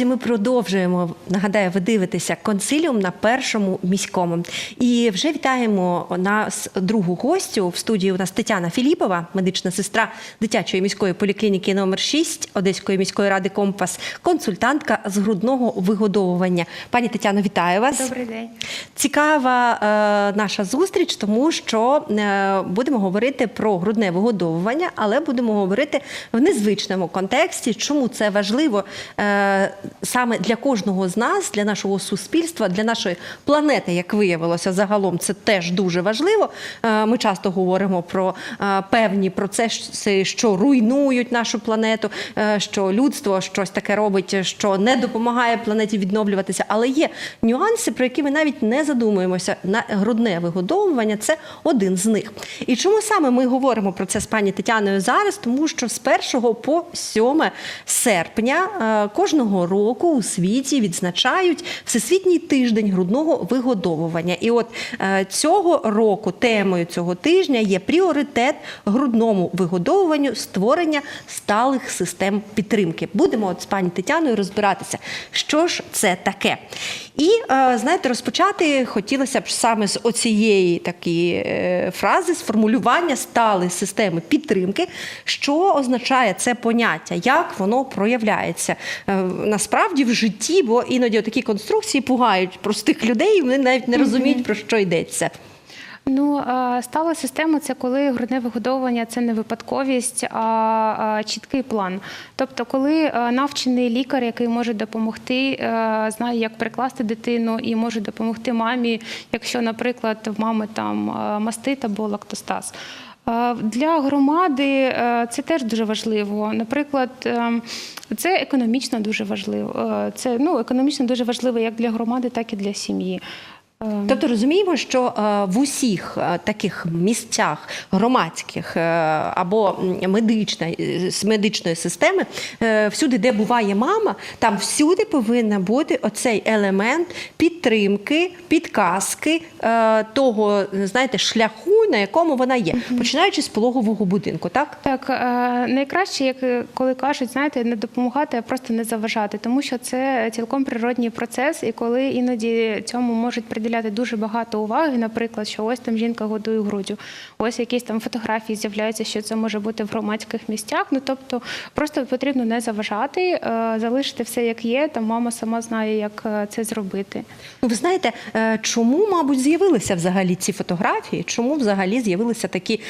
Друзі, ми продовжуємо. Нагадаю, ви дивитеся консиліум на першому міському. І вже вітаємо нас другу гостю. В студії у нас Тетяна Філіпова, медична сестра дитячої міської поліклініки номер 6 Одеської міської ради Компас, консультантка з грудного вигодовування. Пані Тетяно, вітаю вас. Добрий день. Цікава е, наша зустріч, тому що е, будемо говорити про грудне вигодовування, але будемо говорити в незвичному контексті, чому це важливо е, саме для кожного з нас, для нашого суспільства, для нашої планети, як виявилося, загалом це теж дуже важливо. Е, ми часто говоримо про е, певні процеси, що руйнують нашу планету, е, що людство щось таке робить, що не допомагає планеті відновлюватися. Але є нюанси, про які ми навіть не задумуємося. На грудне вигодовування це один з них. І чому саме ми говоримо про це з пані Тетяною зараз? Тому що з 1 по 7 серпня кожного року у світі відзначають Всесвітній тиждень грудного вигодовування. І от е, цього року темою цього тижня є пріоритет грудному вигодовуванню створення сталих систем підтримки. Будемо от з пані Тетяною розбиратися, що ж це таке. І е, знаєте, розпочати хотілося б саме з оцієї такі е, фрази, з формулювання стали системи підтримки, що означає це поняття, як воно проявляється? Е, насправді в житті, бо іноді такі конструкції пугають простих людей, і вони навіть не розуміють про що йдеться. Ну, стала система це коли грудне вигодовування це не випадковість, а чіткий план. Тобто, коли е, навчений лікар, який може допомогти, е, знає, як прикласти дитину і може допомогти мамі, якщо, наприклад, в мами там е, мастит або лактостаз. Для громади це теж дуже важливо. Наприклад, це економічно дуже важливо. Це ну економічно дуже важливо як для громади, так і для сім'ї. Е, Тобто розуміємо, що е, в усіх е, таких місцях громадських або м, медичної, системи, всюди, де буває мама, там всюди повинен бути оцей елемент підтримки, підказки того, знаєте, шляху, на якому вона є, починаючи з пологового будинку, так? Так, найкраще, як коли кажуть, знаєте, не допомагати, а просто не заважати, тому що це цілком природній процес, і коли іноді цьому можуть приділяти дуже багато уваги, наприклад, що ось там жінка годує груддю, ось якісь там фотографії з'являються, що це може бути в громадських місцях. Ну тобто просто потрібно не заважати, е, залишити все як є. Там мама сама знає, як е, це зробити. Ви знаєте, е, чому, мабуть, з'явилися взагалі ці фотографії? Чому взагалі з'явилися такі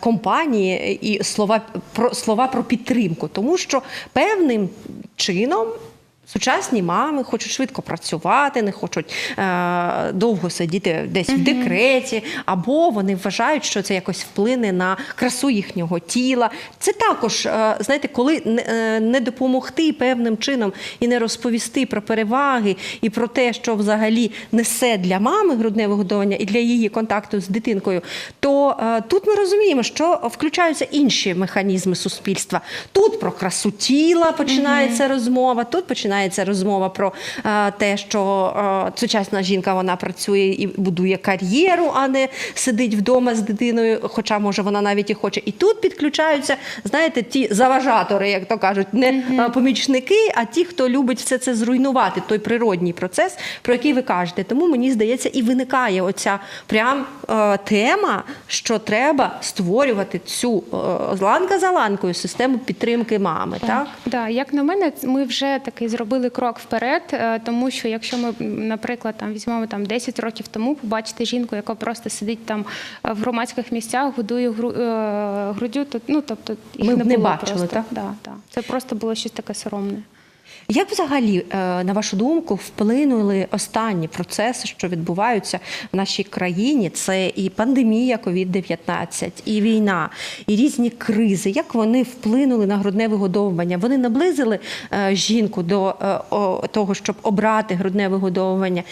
компанії і слова про слова про підтримку? Тому що певним чином. Сучасні мами хочуть швидко працювати, не хочуть е, довго сидіти десь в декреті, або вони вважають, що це якось вплине на красу їхнього тіла. Це також, е, знаєте, коли не, е, не допомогти певним чином і не розповісти про переваги і про те, що взагалі несе для мами грудне вигодовування і для її контакту з дитинкою, то е, тут ми розуміємо, що включаються інші механізми суспільства. Тут про красу тіла починається розмова, тут починається розмова про е, те, що е, сучасна жінка вона працює і будує кар'єру, а не сидить вдома з дитиною, хоча може вона навіть і хоче. І тут підключаються, знаєте, ті заважатори, як то кажуть, не е, помічники, а ті, хто любить все це зруйнувати, той природній процес, про який ви кажете. Тому мені здається, і виникає оця прям е, тема, що треба створювати цю е, ланка за ланкою систему підтримки мами. Так, Да, як на мене, ми вже такий зробили крок вперед, е, тому що якщо ми, наприклад, там візьмемо там 10 років тому, побачити жінку, яка просто сидить там е, в громадських місцях, годує гру, е, груддю, то ну тобто їх Ми не не було бачили, просто. так? Да, да. Це просто було щось таке соромне. Як взагалі, е, на вашу думку, вплинули останні процеси, що відбуваються в нашій країні? Це і пандемія COVID-19, і війна, і різні кризи. Як вони вплинули на грудне вигодовування? Вони наблизили е, жінку до е, того, щоб обрати грудне вигодовування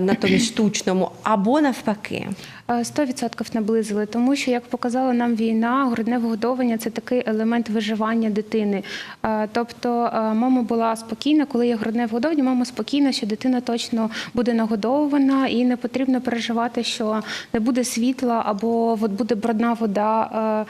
натомість штучному, або навпаки? Е, 100% наблизили, тому що, як показала нам війна, грудне вигодовування це такий елемент виживання дитини. Е, Тобто е, мама була спокійна, коли є грудне вигодовування, мама спокійна, що дитина точно буде нагодована, і не потрібно переживати, що не буде світла або буде брудна вода.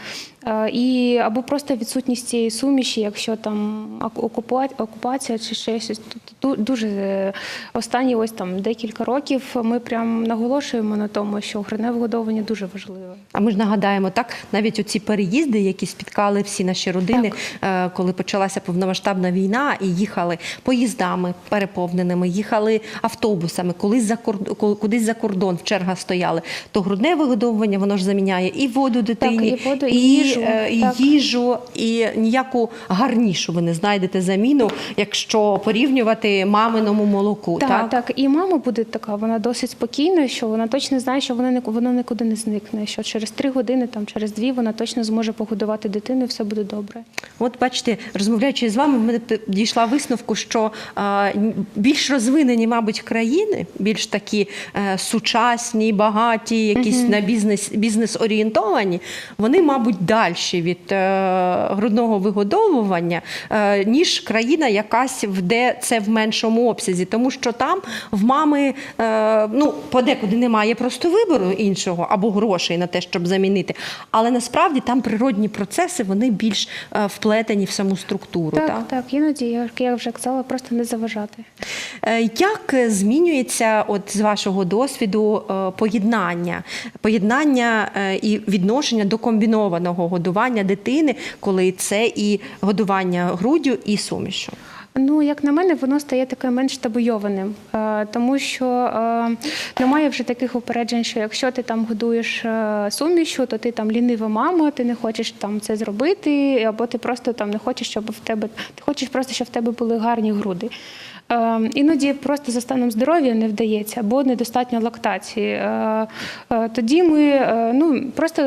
Е, І або просто відсутність цієї суміші, якщо там оку- окупація чи ще щось. Тут ду- дуже е, останні ось там декілька років ми прям наголошуємо на тому, що грудне вигодовування дуже важливе. А ми ж нагадаємо, так навіть оці переїзди, які спіткали всі наші родини, е, коли почалася повномасштабна війна, і їхали поїздами переповненими, їхали автобусами, колись за кордон, кудись за кордон в черга стояли. То грудне вигодовування воно ж заміняє і воду дитині, і воду, і їжу, е, і, їжу, і ніяку гарнішу ви не знайдете заміну, якщо порівнювати маминому молоку. Так, Так, так, І мама буде така, вона досить спокійна, що вона точно знає, що вона воно нікуди не зникне. Що через три години, там через дві, вона точно зможе погодувати дитину, і все буде добре. От бачите, розмовляючи з вами, мене дійшла висновку, що а, більш розвинені, мабуть, країни, більш такі е, сучасні, багаті, якісь на бізнес бізнес орієнтовані, вони, мабуть, далі від е, грудного вигодовування, е, ніж країна якась, де це в меншому обсязі, тому що там в мами е, ну подекуди немає просто вибору іншого або грошей на те, щоб замінити. Але насправді там природні процеси вони більш вплетені в саму структуру. Так, так? так, іноді, як я вже казала, просто не заважати. Як змінюється, от з вашого досвіду, поєднання, поєднання і відношення до комбінованого годування дитини, коли це і годування груддю, і сумішю? Ну, як на мене, воно стає таке менш табуйованим, е, тому що е, немає вже таких упереджень, що якщо ти там годуєш е, сумішю, то ти там лінива мама, ти не хочеш там це зробити, або ти просто там не хочеш, щоб в тебе ти хочеш просто, щоб в тебе були гарні груди. Е, Іноді просто за станом здоров'я не вдається, або недостатньо лактації. Е, е, Тоді ми е, ну, просто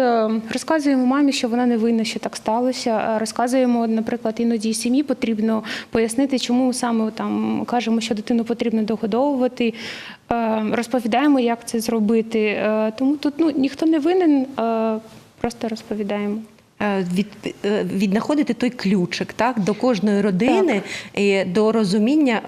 розказуємо мамі, що вона не винна, що так сталося. Розказуємо, наприклад, іноді сім'ї потрібно пояснити, чому саме там кажемо, що дитину потрібно догодовувати. Розповідаємо, як це зробити. Тому тут ну, ніхто не винен, просто розповідаємо. Е, Від, е, віднаходити той ключик так, до кожної родини, і до розуміння,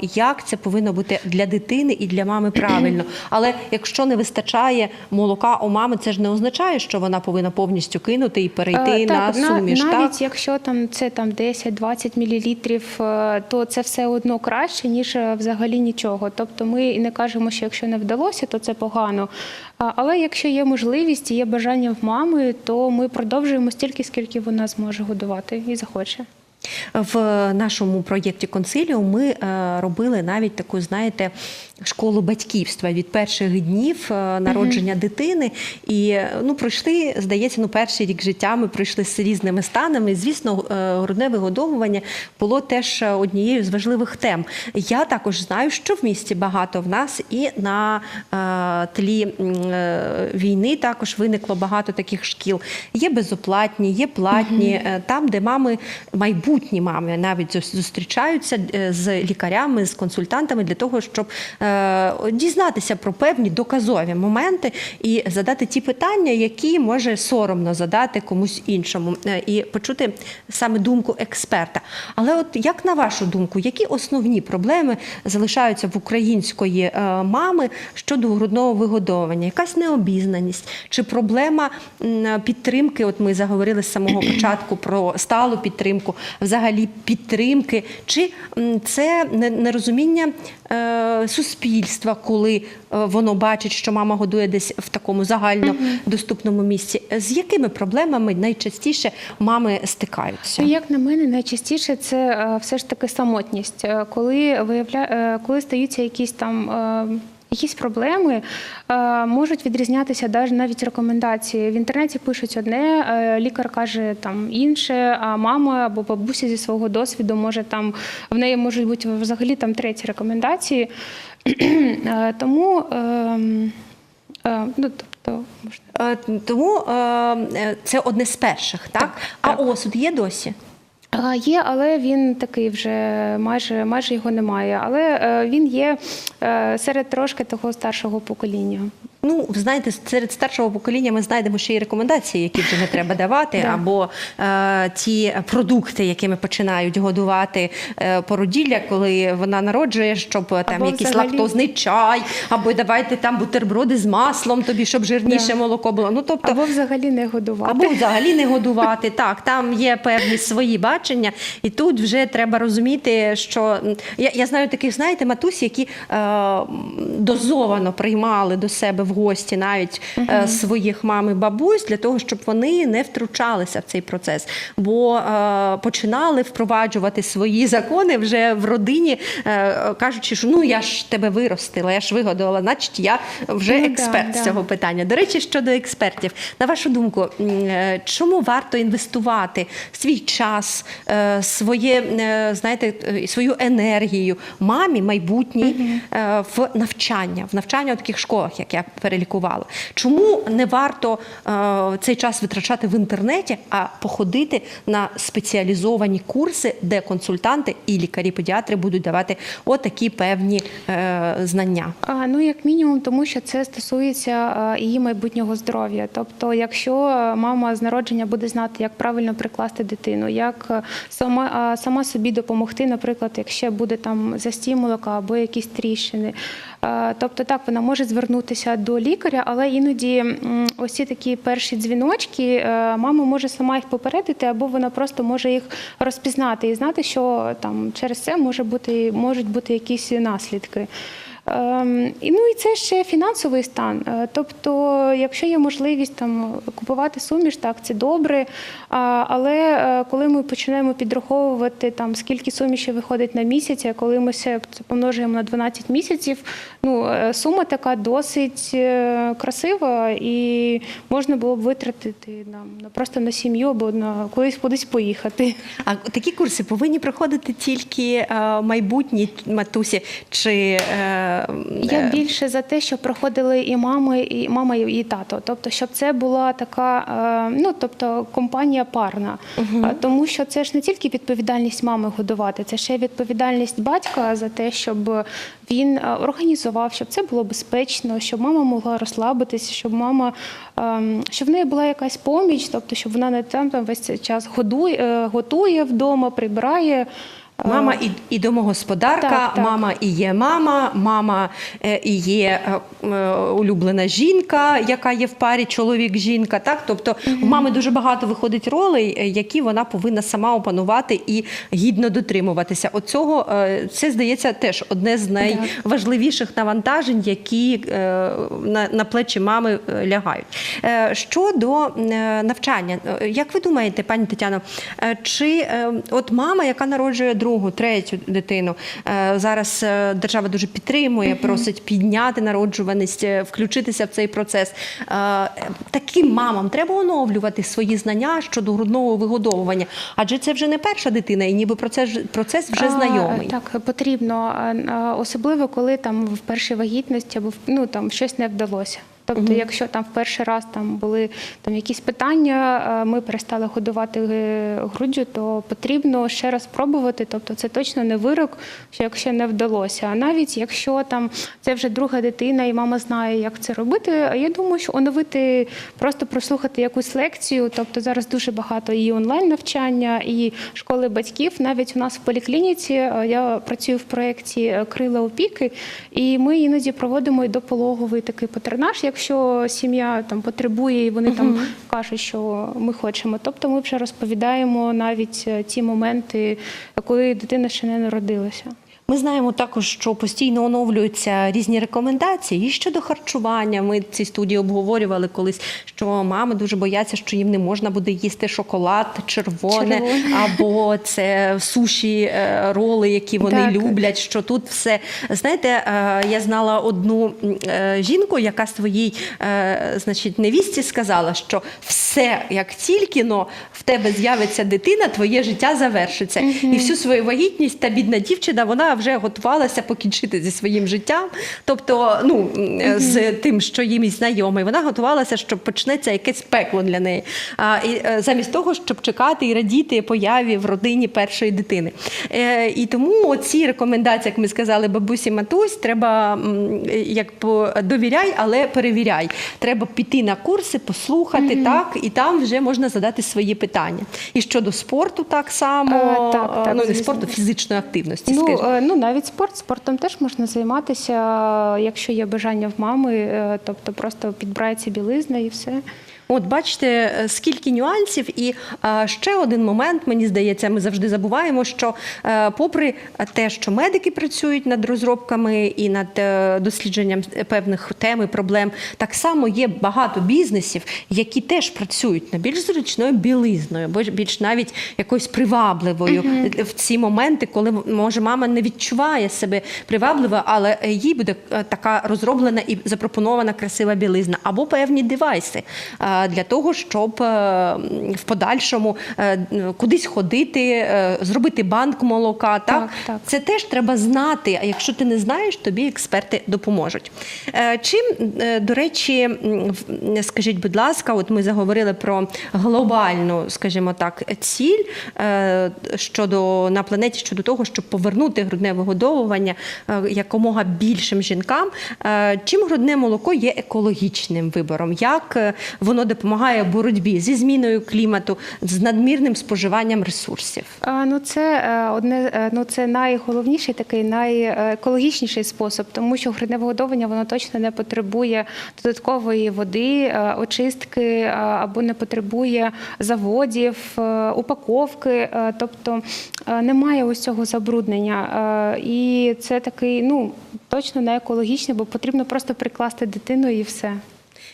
е, як це повинно бути для дитини і для мами правильно. Але якщо не вистачає молока у мами, це ж не означає, що вона повинна повністю кинути і перейти на так, на- суміш. навіть так? якщо там це там 10-20 мл, то це все одно краще, ніж взагалі нічого. Тобто ми не кажемо, що якщо не вдалося, то це погано. Але якщо є можливість і є бажання в мами, то ми продовжуємо стільки, скільки вона зможе годувати і захоче. В нашому проєкті Консиліум ми е, робили навіть таку, знаєте, школу батьківства від перших днів е, народження дитини. І е, ну, пройшли, здається, ну, перший рік життя ми пройшли з різними станами. Звісно, е, грудне вигодовування було теж однією з важливих тем. Я також знаю, що в місті багато в нас і на е, тлі е, війни також виникло багато таких шкіл. Є безоплатні, є платні, е, там, де мами, майбутні мами навіть зустрічаються з лікарями, з консультантами для того, щоб дізнатися про певні доказові моменти і задати ті питання, які може соромно задати комусь іншому, е, і почути саме думку експерта. Але, от як на вашу думку, які основні проблеми залишаються в української е, мами щодо грудного вигодовування? Якась необізнаність чи проблема підтримки? От ми заговорили з самого початку про сталу підтримку, взагалі підтримки, чи це нерозуміння е, суспільства, коли е, воно бачить, що мама годує десь в такому загально доступному місці? З якими проблемами найчастіше мами стикаються? Ну, Як на мене, найчастіше це е, все ж таки самотність, Е, коли виявля... е, коли стаються якісь там. Якісь проблеми е, можуть відрізнятися навіть рекомендації. В інтернеті пишуть одне, е, лікар каже там інше, а мама або бабуся зі свого досвіду може там в неї можуть бути взагалі там треті рекомендації. Е, Тому ем, ну, тобто, можна. Тому е, е, це одне з перших, так? Так, а так. осуд є досі? Є, але він такий вже майже майже його немає. Але е, він є е, серед трошки того старшого покоління. Ну, знаєте, серед старшого покоління ми знайдемо ще й рекомендації, які вже не треба давати, або е, ті продукти, якими починають годувати е, породілля, коли вона народжує, щоб е, там Або якийсь взагалі- лактозний чай, або давайте там бутерброди з маслом, тобі, щоб жирніше Да. молоко було. Ну тобто. Або взагалі не годувати. Або взагалі не годувати. Так, там є певні свої бачення, і тут вже треба розуміти, що я, я знаю таких, знаєте, матусі, які е, дозовано приймали до себе в гості навіть е, своїх мам і бабусь для того, щоб вони не втручалися в цей процес, бо е, починали впроваджувати свої закони вже в родині, е, кажучи, що ну я ж тебе виростила, я ж вигодувала, значить я вже Ну да, експерт з да. цього питання. До речі, щодо експертів, на вашу думку, е, чому варто інвестувати свій час, е, своє, е, знаєте, е, свою енергію мамі майбутній е, в навчання, в навчання у таких школах, як я перелікувала? Чому не варто е, цей час витрачати в інтернеті, а походити на спеціалізовані курси, де консультанти і лікарі-педіатри будуть давати отакі певні е, знання? А, ну, як мінімум, тому що це стосується її майбутнього здоров'я. Тобто, якщо мама з народження буде знати, як правильно прикласти дитину, як сама, сама собі допомогти, наприклад, якщо буде там застій молока або якісь тріщини. А, Тобто, так, вона може звернутися до лікаря, але іноді ось ці такі перші дзвіночки, е, мама може сама їх попередити, або вона просто може їх розпізнати і знати, що там через це може бути, можуть бути якісь наслідки. Ем, і, ну і це ще фінансовий стан. Е, Тобто, якщо є можливість там купувати суміш, так це добре. А, але е, коли ми почнемо підраховувати там скільки суміші виходить на місяць, а коли ми це помножуємо на 12 місяців, ну е, сума така досить е, красива, і можна було б витратити нам на просто на сім'ю або на кудись кудись поїхати. А такі курси повинні проходити тільки е, майбутні матусі чи е, Я е, більше за те, щоб проходили і мами, і мама, і тато. Тобто, щоб це була така, е, ну тобто компанія парна. Е, Тому що це ж не тільки відповідальність мами годувати, це ще відповідальність батька за те, щоб він е, організував, щоб це було безпечно, щоб мама могла розслабитися, щоб мама щоб в неї була якась поміч, тобто щоб вона не там, там весь цей час годує, готує вдома, прибирає. Е, мама і, і домогосподарка, Так, так. мама і є мама, мама е, і є е, е, улюблена жінка, яка є в парі чоловік-жінка. Так, тобто в мами дуже багато виходить ролей, е, які вона повинна сама опанувати і гідно дотримуватися. Оцього е, це здається теж одне з найважливіших навантажень, які е, на, на плечі мами е, лягають. Е, Щодо е, навчання, е, як ви думаєте, пані Тетяно, е, чи е, от мама, яка народжує другу, третю дитину, е, зараз е, держава дуже підтримує, просить підняти народжуваність, е, включитися в цей процес. Таким мамам треба оновлювати свої знання щодо грудного вигодовування, адже це вже не перша дитина, і ніби процес, процес вже А, знайомий. Так, потрібно, а, а, особливо коли там в першій вагітності або ну, там щось не вдалося. Тобто, якщо там в перший раз там були там якісь питання, ми перестали годувати е, груддю, то потрібно ще раз пробувати. Тобто, це точно не вирок, що якщо не вдалося. А навіть якщо там це вже друга дитина, і мама знає, як це робити. Я думаю, що оновити, просто прослухати якусь лекцію. Тобто зараз дуже багато і онлайн навчання, і школи батьків. Навіть у нас в поліклініці е, я працюю в проєкті е, Крила опіки, і ми іноді проводимо і допологовий такий патернаж, якщо сім'я там потребує, і вони там кажуть, що ми хочемо. Тобто ми вже розповідаємо навіть е, ті моменти, коли дитина ще не народилася. Ми знаємо також, що постійно оновлюються різні рекомендації і щодо харчування. Ми в цій студії обговорювали колись, що мами дуже бояться, що їм не можна буде їсти шоколад червоне, Червоне. або це суші е, роли, які вони Так. люблять. Що тут все знаєте, е, я знала одну е, жінку, яка своїй, значить, невістці сказала, що все як тільки но в тебе з'явиться дитина, твоє життя завершиться. І всю свою вагітність та бідна дівчина вона вже готувалася покінчити зі своїм життям, тобто, ну з тим, що їм знайомий. Вона готувалася, що почнеться якесь пекло для неї. А, і е, замість того, щоб чекати і радіти появі в родині першої дитини. Е, і тому ці рекомендації, як ми сказали, бабусі матусь, треба як по довіряй, але перевіряй. Треба піти на курси, послухати, так, і там вже можна задати свої питання. І щодо спорту, так само, Е, так, е, так, ну не спорту, фізичної активності. Ну, скажімо. Ну навіть спорт. Спортом теж можна займатися, якщо є бажання в мами, е, тобто просто підбирається білизна і все. От бачите, е, скільки нюансів, і е, ще один момент, мені здається, ми завжди забуваємо, що е, попри те, що медики працюють над розробками і над дослідженням певних тем і проблем, так само є багато бізнесів, які теж працюють над більш зручною білизною, або більш навіть якоюсь привабливою. В ці моменти, коли може мама не відчуває себе привабливо, але їй буде така розроблена і запропонована красива білизна, або певні девайси для того, щоб е, в подальшому е, кудись ходити, е, зробити банк молока. Так? Так, так. Це теж треба знати. А якщо ти не знаєш, тобі експерти допоможуть. Чим, до речі, скажіть, будь ласка, от ми заговорили про глобальну, скажімо так, ціль щодо на планеті щодо того, щоб повернути грудне вигодовування якомога більшим жінкам. Чим грудне молоко є екологічним вибором? Як воно допомагає боротьбі зі зміною клімату, з надмірним споживанням ресурсів? А, Ну, це е, одне, е, ну це найголовніший такий найекологічніший спосіб, тому що грудне вигодовування воно точно не потребує додаткової води, е, очистки або не потребує заводів, упаковки, тобто немає ось цього забруднення. І це такий, ну точно не екологічний, бо потрібно просто прикласти дитину і все.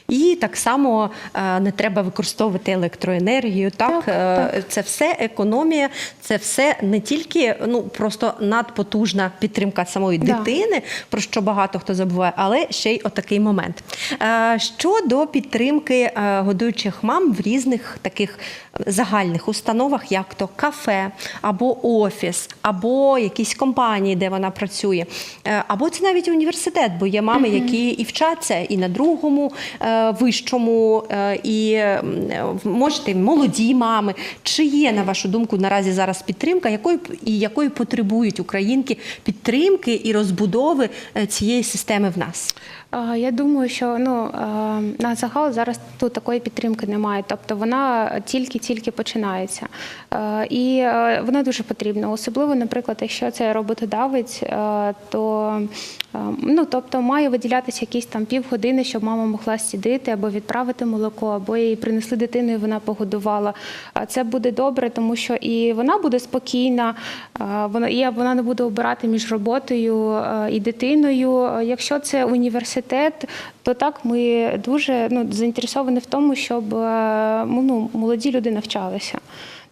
І так само е, не треба використовувати електроенергію. Так, Так, Е, це все економія, це все не тільки ну просто надпотужна підтримка самої Да. дитини, про що багато хто забуває, але ще й отакий момент. Е, Щодо підтримки годуючих мам в різних таких загальних установах, як то кафе або офіс, або якісь компанії, де вона працює, або це навіть університет, бо є мами, які і вчаться і на другому е, вищому, е, і можете молоді мами. Чи є на вашу думку наразі зараз підтримка, якої і якої потребують українки підтримки і розбудови е, цієї системи в нас? Я думаю, що ну на загал зараз тут такої підтримки немає. Тобто вона тільки-тільки починається. І вона дуже потрібна. Особливо, наприклад, якщо це роботодавець, то ну тобто має виділятися якісь там півгодини, щоб мама могла сидіти або відправити молоко, або їй принесли дитину, і вона погодувала. Це буде добре, тому що і вона буде спокійна, вона і вона не буде обирати між роботою і дитиною. Якщо це університет, то так ми дуже ну, заінтересовані в тому, щоб е, ну, молоді люди навчалися.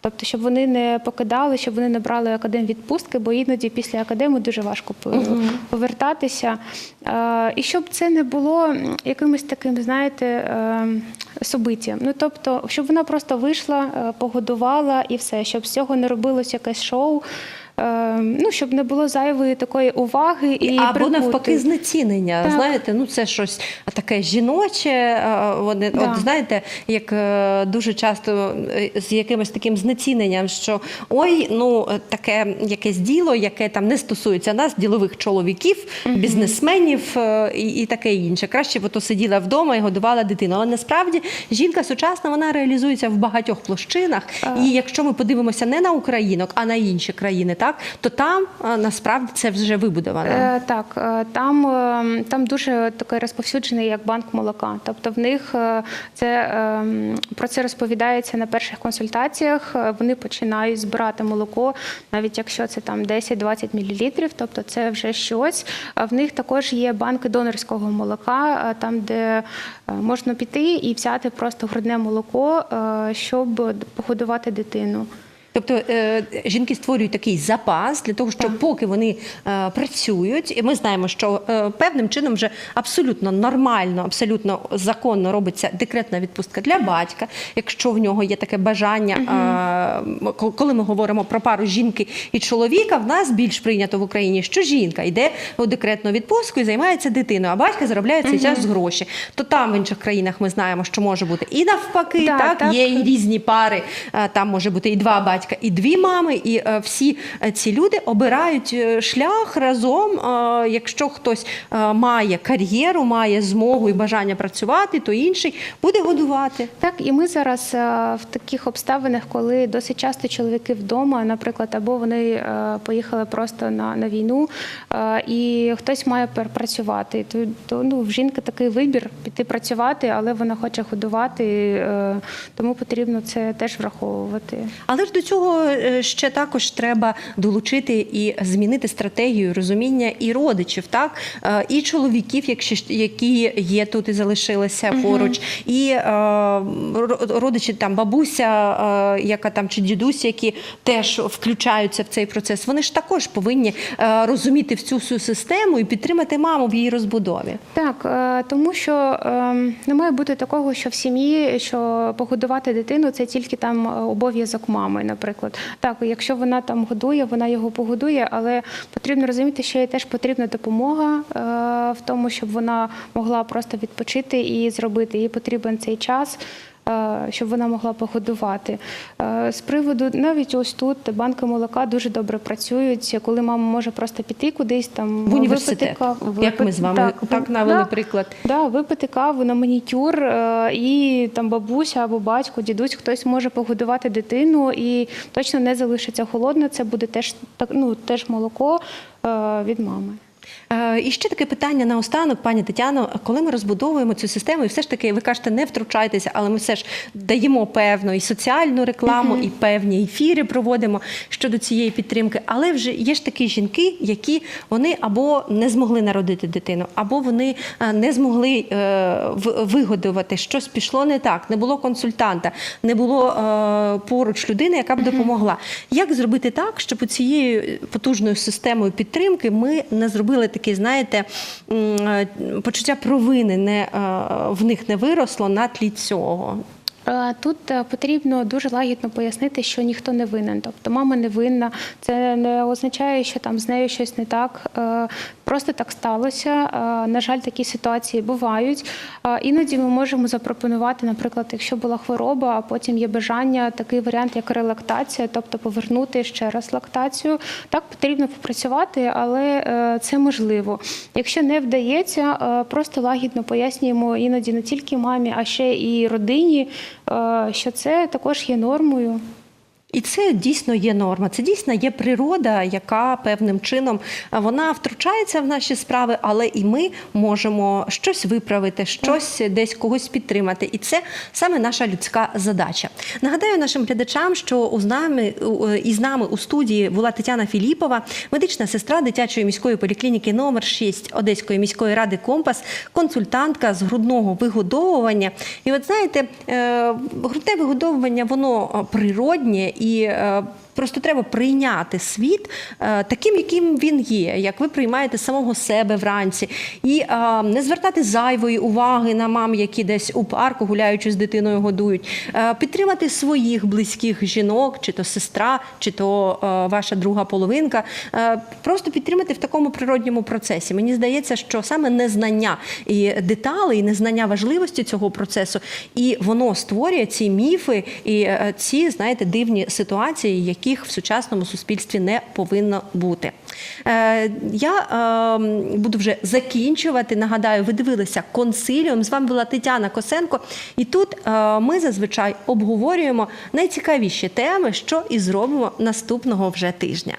Тобто, щоб вони не покидали, щоб вони не брали академ відпустки, бо іноді після академу дуже важко повертатися. Е, І щоб це не було якимось таким, знаєте, е, собиттям. Ну тобто, щоб вона просто вийшла, погодувала і все, щоб з цього не робилось якесь шоу. Е, Ну, щоб не було зайвої такої уваги і Або прикути. навпаки, знецінення. Так. Знаєте, ну це щось таке жіноче. е, Вони, Да. от знаєте, як е, дуже часто е, з якимось таким знеціненням, що ой, ну е, таке якесь діло, яке там не стосується нас, ділових чоловіків, бізнесменів е, і, і таке інше. Краще б ото сиділа вдома і годувала дитину. Але насправді жінка сучасна вона реалізується в багатьох площинах. І якщо ми подивимося не на українок, а на інші країни, так то там е, насправді це вже вибудовано. Е, Так, е, там, е, там дуже такий розповсюджений як банк молока. Тобто в них це про це розповідається на перших консультаціях. Вони починають збирати молоко, навіть якщо це там 10-20 мл, тобто це вже щось. В них також є банки донорського молока, там, де можна піти і взяти просто грудне молоко, щоб погодувати дитину. Тобто е, жінки створюють такий запас для того, щоб поки вони е, працюють, і ми знаємо, що е, певним чином вже абсолютно нормально, абсолютно законно робиться декретна відпустка для батька, якщо в нього є таке бажання. ко- коли ми говоримо про пару жінки і чоловіка, в нас більш прийнято в Україні, що жінка йде у декретну відпустку і займається дитиною, а батько заробляє цей час гроші. То там в інших країнах ми знаємо, що може бути і навпаки, Да, так, так. є і різні пари. Там може бути і два батька, і дві мами. І е, всі е, ці люди обирають е, шлях разом. Якщо хтось має кар'єру, має змогу і бажання працювати, то інший буде годувати. Так, і ми зараз в таких обставинах, коли досить часто чоловіки вдома, наприклад, або вони поїхали просто на, на війну, і хтось має працювати. То, то ну, в жінки такий вибір піти працювати, але вона хоче годувати, тому потрібно це теж враховувати. Але ж до цього е, ще також треба долучити і змінити стратегію розуміння і родичів, так Е, і чоловіків, якщо які є тут і залишилися поруч, і е, родичі там бабуся, яка там чи дідусь, які теж включаються в цей процес. Вони ж також повинні розуміти всю цю систему і підтримати маму в її розбудові. Так, тому що е, не має бути такого, що в сім'ї, що погодувати дитину це тільки там обов'язок мами, наприклад. Так, якщо вона там годує, вона його погодує, але потрібно розуміти, що їй теж потрібна допомога е, в тому, щоб вона могла просто відпочити і зробити. Їй потрібен цей час. Е, Щоб вона могла погодувати. Е, З приводу навіть ось тут банки молока дуже добре працюють, коли мама може просто піти кудись там В університет, випити каву, як ми з вами так навели да, приклад. Да, випити каву на манікюр, е, і там бабуся або батько, дідусь, хтось може погодувати дитину і точно не залишиться холодно. Це буде теж так, ну теж молоко від мами. Е, І ще таке питання наостанок, пані Тетяно, коли ми розбудовуємо цю систему, і все ж таки ви кажете, не втручайтеся, але ми все ж даємо певну і соціальну рекламу, і певні ефіри проводимо щодо цієї підтримки. Але вже є ж такі жінки, які вони або не змогли народити дитину, або вони е, не змогли е, вигодувати, щось пішло не так, не було консультанта, не було поруч людини, яка б допомогла. Як зробити так, щоб у цією потужною системою підтримки ми не зробили таке, знаєте, е, почуття провини не, е, в них не виросло на тлі цього? Е, Тут потрібно дуже лагідно пояснити, що ніхто не винен. Тобто мама не винна. Це не означає, що там з нею щось не так. Просто так сталося. Е, На жаль, такі ситуації бувають. Е, Іноді ми можемо запропонувати, наприклад, якщо була хвороба, а потім є бажання, такий варіант, як релактація, тобто повернути ще раз лактацію. Так потрібно попрацювати, але е, це можливо. Якщо не вдається, просто лагідно пояснюємо іноді не тільки мамі, а ще і родині, що це також є нормою. І це дійсно є норма. Це дійсно є природа, яка певним чином е, вона втручається в наші справи, але і ми можемо щось виправити, щось десь когось підтримати. І це саме наша людська задача. Нагадаю нашим глядачам, що у з нами е, із нами у студії була Тетяна Філіпова, медична сестра дитячої міської поліклініки номер 6 Одеської міської ради Компас, консультантка з грудного вигодовування. І от знаєте, е, грудне вигодовування воно природнє і. Просто треба прийняти світ е, таким, яким він є, як ви приймаєте самого себе вранці, і е, не звертати зайвої уваги на мам, які десь у парку гуляючи з дитиною годують, е, підтримати своїх близьких жінок, чи то сестра, чи то ваша друга половинка. Просто підтримати в такому природньому процесі. Мені здається, що саме незнання і деталей, і незнання важливості цього процесу, і воно створює ці міфи і ці, знаєте, дивні ситуації, яких в сучасному суспільстві не повинно бути. Е, Я е, буду вже закінчувати. Нагадаю, ви дивилися консиліум. З вами була Тетяна Косенко. І тут е, ми зазвичай обговорюємо найцікавіші теми, що і зробимо наступного вже тижня.